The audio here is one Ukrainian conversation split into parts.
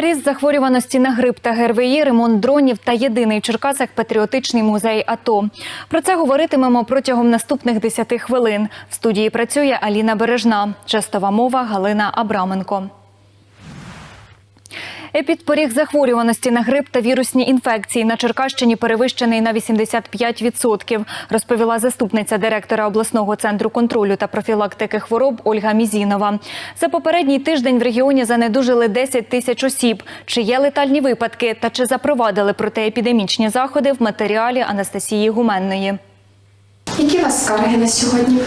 Ріст захворюваності на грип та ГРВІ, ремонт дронів та єдиний в Черкасах патріотичний музей АТО. Про це говоритимемо протягом наступних 10 хвилин. В студії працює Аліна Бережна, Частова мова Галина Абраменко. Епідпоріг захворюваності на грип та вірусні інфекції на Черкащині перевищений на 85%, розповіла заступниця директора обласного центру контролю та профілактики хвороб Ольга Мізінова. За попередній тиждень в регіоні занедужили 10 тисяч осіб. Чи є летальні випадки та чи запровадили протиепідемічні заходи в матеріалі Анастасії Гуменної. Які у вас скарги на сьогодні?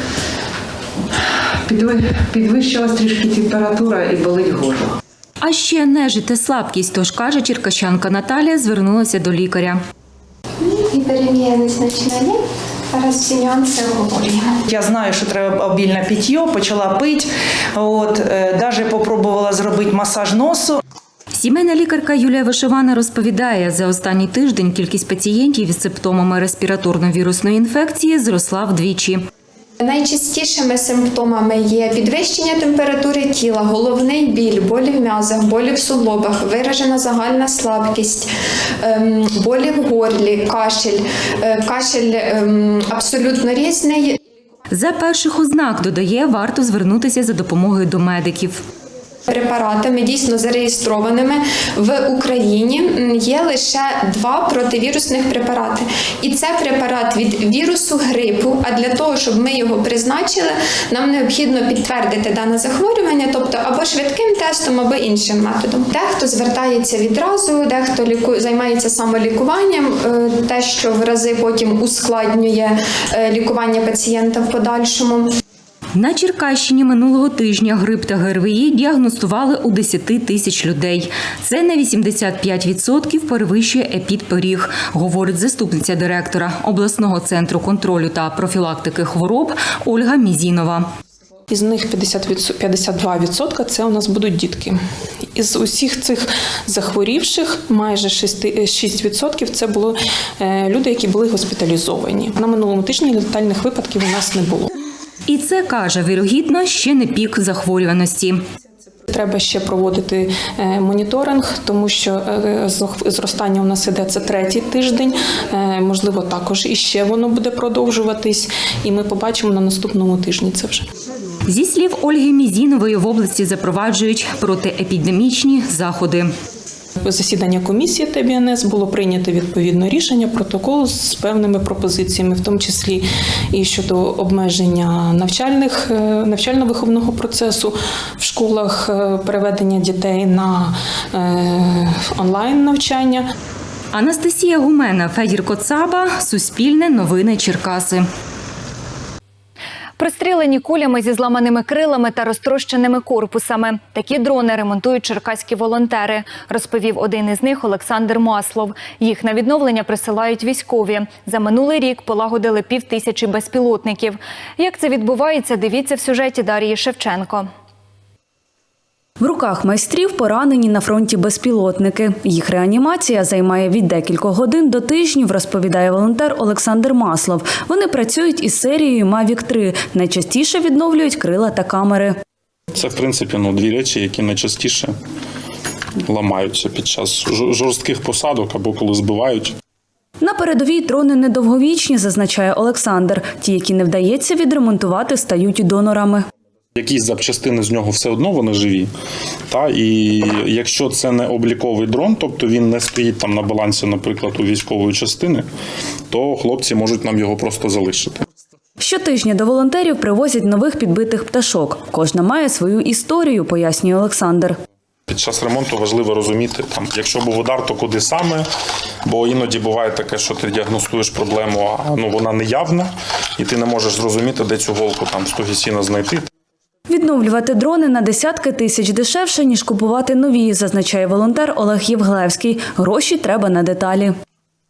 Підвищилась трішки температура і болить горло. А ще нежить та слабкість, тож каже черкащанка Наталія, звернулася до лікаря. Гіперемія незначна є. Зараз нюанси обговорюємо. Я знаю, що треба обільне питьо, почала пити. От, е, даже попробувала зробити масаж носу. Сімейна лікарка Юлія Вишивана розповідає, за останній тиждень кількість пацієнтів із симптомами респіраторно-вірусної інфекції зросла вдвічі. Найчастішими симптомами є підвищення температури тіла, головний біль, болі в м'язах, болі в суглобах, виражена загальна слабкість, ем, болі в горлі, кашель. Е, Кашель ем, абсолютно різний. За перших ознак додає, варто звернутися за допомогою до медиків. Препаратами дійсно зареєстрованими в Україні є лише два противірусних препарати. І це препарат від вірусу грипу. А для того, щоб ми його призначили, нам необхідно підтвердити дане захворювання, тобто або швидким тестом, або іншим методом. Дехто звертається відразу, дехто ліку... займається самолікуванням, е, те, що в рази потім ускладнює е, лікування пацієнта в подальшому. На Черкащині минулого тижня грип та ГРВІ діагностували у 10 тисяч людей. Це на 85% перевищує епідпоріг, говорить заступниця директора обласного центру контролю та профілактики хвороб Ольга Мізінова. Із них 50 52% це у нас будуть дітки. Із усіх цих захворівших майже 6, 6% це були е, люди, які були госпіталізовані. На минулому тижні летальних випадків у нас не було. І це каже вірогідно ще не пік захворюваності. Треба ще проводити е, моніторинг, тому що е, зростання у нас іде це третій тиждень. Е, Можливо, також і ще воно буде продовжуватись, і ми побачимо на наступному тижні це вже. Зі слів Ольги Мізінової в області запроваджують протиепідемічні заходи. Засідання комісії ТБНС було прийнято відповідно рішення, протокол з певними пропозиціями, в тому числі і щодо обмеження навчальних е, навчально-виховного процесу в школах, е, переведення дітей на е, онлайн навчання. Анастасія Гумена, Федір Коцаба, Суспільне новини Черкаси. Пристрілені кулями зі зламаними крилами та розтрощеними корпусами. Такі дрони ремонтують черкаські волонтери, розповів один із них Олександр Маслов. Їх на відновлення присилають військові. За минулий рік полагодили пів тисячі безпілотників. Як це відбувається, дивіться в сюжеті Дарії Шевченко. В руках майстрів поранені на фронті безпілотники. Їх реанімація займає від декількох годин до тижнів, розповідає волонтер Олександр Маслов. Вони працюють із серією Mavic 3. Найчастіше відновлюють крила та камери. Це, в принципі, ну, дві речі, які найчастіше ламаються під час жорстких посадок або коли збивають. На передовій дрони недовговічні, зазначає Олександр. Ті, які не вдається відремонтувати, стають донорами. Якісь запчастини з нього все одно вони живі. Та, і якщо це не обліковий дрон, тобто він не стоїть там на балансі, наприклад, у військової частини, то хлопці можуть нам його просто залишити. Щотижня до волонтерів привозять нових підбитих пташок. Кожна має свою історію, пояснює Олександр. Під час ремонту важливо розуміти, там, якщо був удар, то куди саме. Бо іноді буває таке, що ти діагностуєш проблему, а ну, вона неявна, і ти не можеш зрозуміти, де цю голку там з того сіна знайти. Відновлювати дрони на десятки тисяч дешевше, ніж купувати нові, зазначає волонтер Олег Євглевський. Гроші треба на деталі.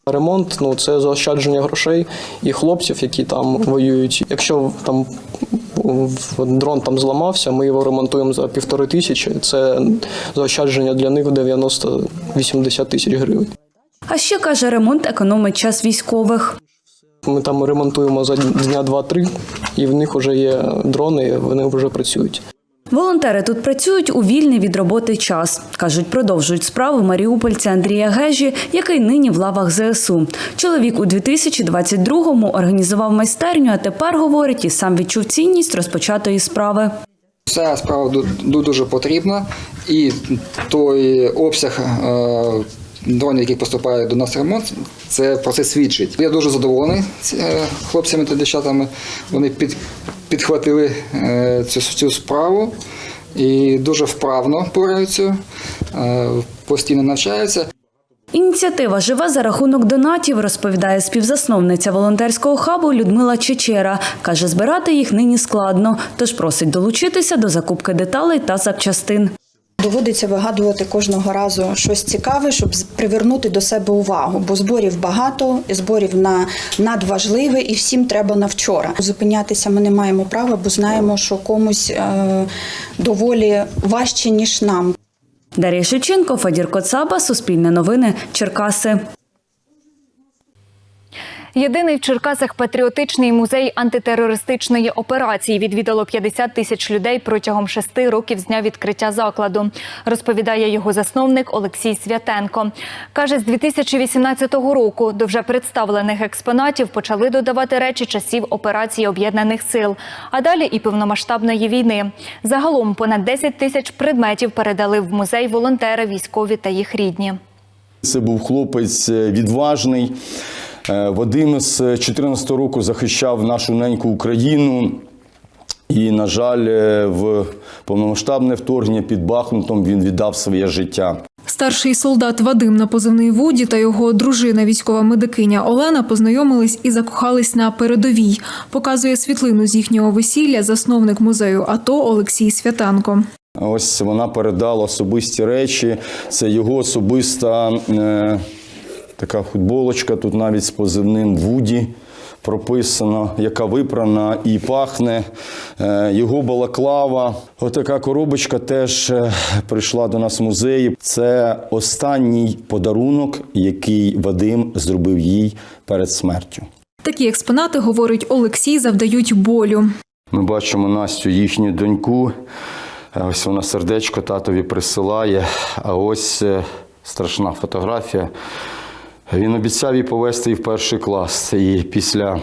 Ремонт ну це заощадження грошей і хлопців, які там воюють. Якщо там дрон там зламався, ми його ремонтуємо за півтори тисячі. Це заощадження для них 90-80 тисяч гривень. А ще каже, ремонт економить час військових. Ми там ремонтуємо за дня два-три, і в них вже є дрони, вони вже працюють. Волонтери тут працюють у вільний від роботи час. Кажуть, продовжують справу маріупольця Андрія Гежі, який нині в лавах ЗСУ. Чоловік у 2022-му організував майстерню, а тепер, говорить, і сам відчув цінність розпочатої справи. Ця справа ду- ду- дуже потрібна, і той обсяг е, дронів, які поступають до нас в ремонт, це про це свідчить. Я дуже задоволений е, хлопцями та дівчатами. Вони під, підхватили е, цю, цю справу і дуже вправно пораються, е, постійно навчаються. Ініціатива живе за рахунок донатів, розповідає співзасновниця волонтерського хабу Людмила Чечера. Каже, збирати їх нині складно, тож просить долучитися до закупки деталей та запчастин. Доводиться вигадувати кожного разу щось цікаве, щоб привернути до себе увагу, бо зборів багато, зборів на надважливе, і всім треба на вчора. Зупинятися ми не маємо права, бо знаємо, що комусь е, доволі важче ніж нам. Дар'я Шевченко, Федір Коцаба, Суспільне новини, Черкаси. Єдиний в Черкасах патріотичний музей антитерористичної операції відвідало 50 тисяч людей протягом шести років з дня відкриття закладу. Розповідає його засновник Олексій Святенко. Каже, з 2018 року до вже представлених експонатів почали додавати речі часів операції об'єднаних сил, а далі і повномасштабної війни. Загалом понад 10 тисяч предметів передали в музей волонтери, військові та їх рідні. Це був хлопець е, відважний. Е, Вадим з 2014 року захищав нашу неньку Україну. І, на жаль, е, в повномасштабне вторгнення під Бахмутом він віддав своє життя. Старший солдат Вадим на позивний Вуді та його дружина, військова медикиня Олена, познайомились і закохались на передовій. Показує світлину з їхнього весілля засновник музею АТО Олексій Святанко. Ось вона передала особисті речі. Це його особиста е, така футболочка, тут навіть з позивним Вуді прописано, яка випрана і пахне. Е, його балаклава. Отака коробочка теж е, прийшла до нас в музеї. Це останній подарунок, який Вадим зробив їй перед смертю. Такі експонати, говорить Олексій, завдають болю. Ми бачимо Настю, їхню доньку. Е, Ось вона сердечко татові присилає. А ось страшна фотографія. Він обіцяв її повезти і в перший клас. І після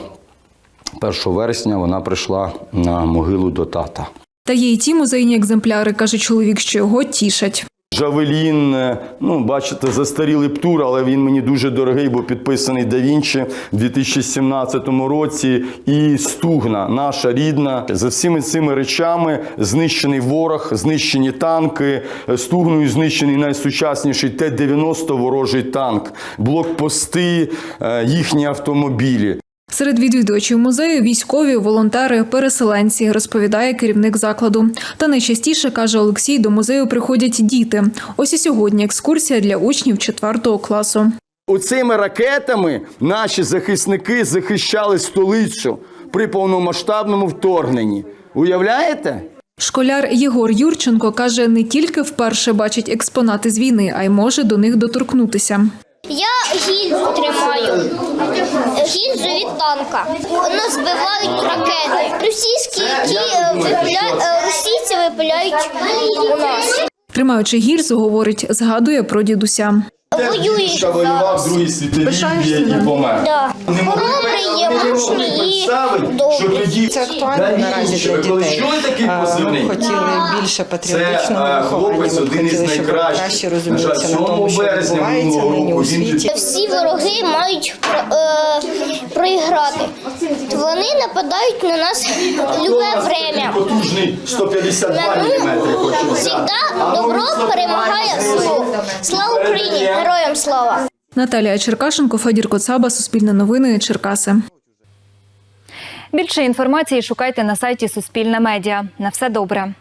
1 вересня вона прийшла на могилу до тата. Та є й ті музейні екземпляри, каже чоловік, що його тішать. Жавелін, е, ну бачите, застарілий птур, але він мені дуже дорогий, бо підписаний да Вінчі в 2017 році. І стугна, наша рідна. За всіми цими речами знищений ворог, знищені танки, е, стугною знищений найсучасніший Т-90 ворожий танк, блокпости, е, їхні автомобілі. Серед відвідувачів музею військові, волонтери, переселенці, розповідає керівник закладу. Та найчастіше каже Олексій, до музею приходять діти. Ось і сьогодні екскурсія для учнів 4 класу. Оцими ракетами наші захисники захищали столицю при повномасштабному вторгненні. Уявляєте? Школяр Єгор Юрченко каже, не тільки вперше бачить експонати з війни, а й може до них доторкнутися. Я гільзу тримаю. Гільзу від танка. Воно збивають ракети. Російські ті випля... випиля... е, російці випиляють у нас. Тримаючи гільзу, говорить, згадує про дідуся. Воюють зараз. Другій світовій і помер. Да. Хоробрий є, мужній і добрий. Це актуально наразі для дітей. А, Ми хотіли більше патріотичного виховання. Ми б хотіли, щоб вони краще розумілися на тому, що відбувається нині у світі. Всі вороги мають про- е, проіграти. Вони нападають на нас любе время. Потужний 152 мм. Завжди добро перемагає зло. Слава Україні! Героям слава! Наталія Черкашенко, Федір Коцаба, Суспільне новини, Черкаси. Більше інформації шукайте на сайті Суспільне медіа. На все добре.